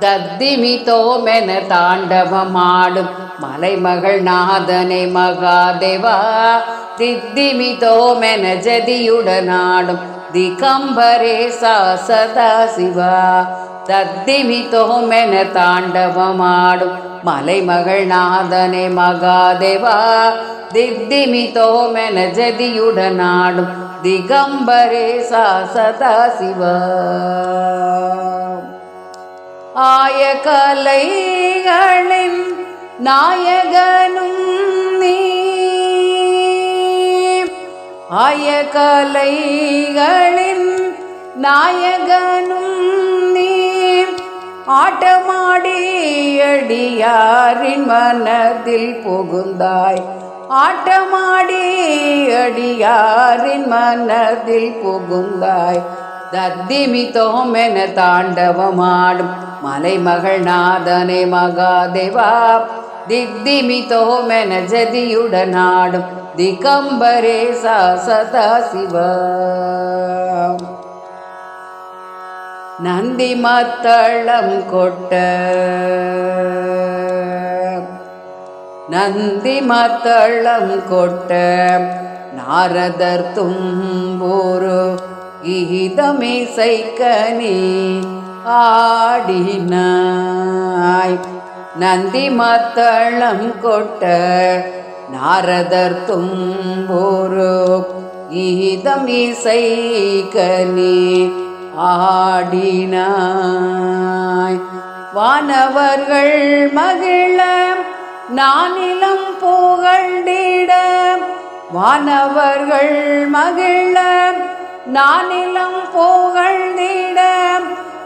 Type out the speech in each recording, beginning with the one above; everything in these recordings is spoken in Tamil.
தத்திமிதோ மென தாண்டவமாடும் மலைமகள் நாதனை மகாதேவா. தித்திமிதோ மென ஜதியுடனாடும் திகம்பரேசா சதா சிவா. தத்திமிதோமென தாண்டவமாடும் மலைமகள் நாதனை மகாதேவா. தித்திமிதோ மென ஜதியுடனாடும் திகம்பரேசா சதா சிவா. ஆய கலைகளின் நாயகனும் நீ. ஆய கலைகளின் நாயகனும் நீ. ஆட்டமாடி அடியாரின் மனதில் புகுந்தாய். ஆட்டமாடி அடியாரின் மனதில் புகுந்தாய். தத்திமித்தோம் என தாண்டவமாடும் மலைமகள் நாதனே மகாதேவா. தித்திமிதோமென ஜதியுடனாடும் திகம்பரே சதா சிவ. நந்தி மத்தளம் கொட்ட. நந்தி மத்தளம் கொட்ட. நாரதர் தும்பூரு கீதமிசைக்கனி ஆடினாய். நந்தி மத்தளம் கொட்ட நாரதர் தும்பூரு. கீதம் இசைக்கனி ஆடினாய். வானவர்கள் மகிழ நானிலம் புகழ்ந்திட. வானவர்கள் மகிழ நானிலம் புகழ்ந்திட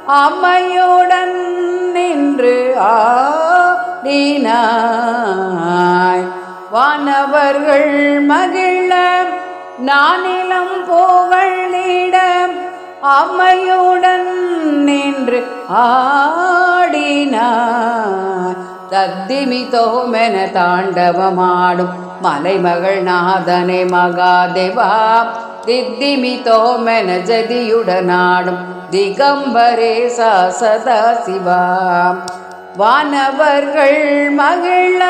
அம்மையுடன் நின்று ஆடினாய். வானவர்கள் மகிழ நானிலம் புகழ்ந்திட அம்மையுடன் நின்று ஆடினாய். தத்திமி தோமென தாண்டவமாடும் மலைமகள் நாதனே மகாதேவா. தித்திமிதோமென ஜதியுடனாடும் திகம்பரே சதா சிவா வானவர்கள் மகிழ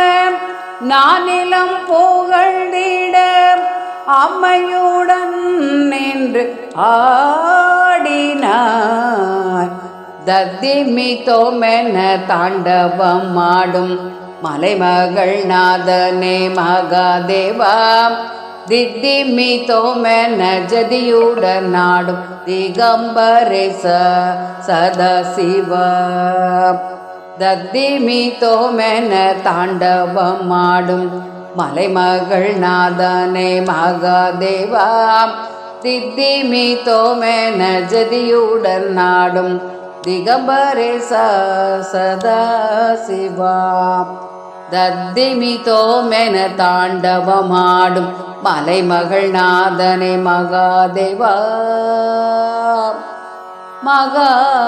நானிலம் புகழ்ந்திட அம்மையுடன் நின்று ஆடினார். தத்திமிதோமென தாண்டவம் ஆடும் மலைமகள் நாதனே மகாதேவா. தித்திமிதோமென ஜதியுடன் நாடும் திகம்பரே சதா சிவா தத்திமிதோமென தாண்டவம் ஆடும் மலைமகள் நாதனே மகாதேவா. தித்திமிதோமென ஜதியுடன் நாடும் திகம்பரே சதா சிவா தத்திமிதோமென தாண்டவமாடும் மலைமகள் நாதனை மகாதேவா. மகாதேவா.